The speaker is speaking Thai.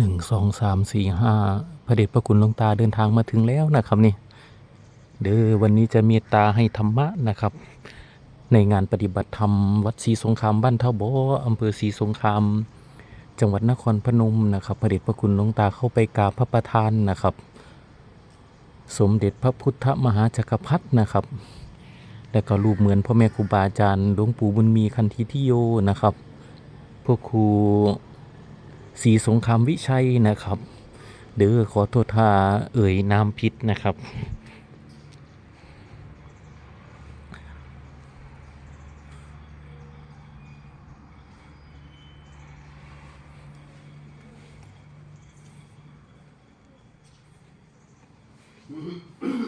หนึ่งสองสามสี่ห้าพระเดชพระคุณหลวงตาเดินทางมาถึงแล้วนะครับนี่เด้อวันนี้จะเมตตาให้ธรรมะนะครับ ในงานปฏิบัติธรรม วัดศรีสงครามบ้านเท่าบ่ออำเภอศรีสงคราม จังหวัดนครพนมนะครับพระเดชพระคุณหลวงตาเข้าไปกราบพระประธานนะครับ สมเด็จพระพุทธมหาจักรพรรดินะครับ และก็รูปเหมือนพ่อแม่ครูบาอาจารย์หลวงปู่บุญมีคันธิทิโยนะครับพวกครู ศรีสงครามวิชัยนะครับ เด้อขอโทษถ้าเอ่ยนามผิดนะครับเ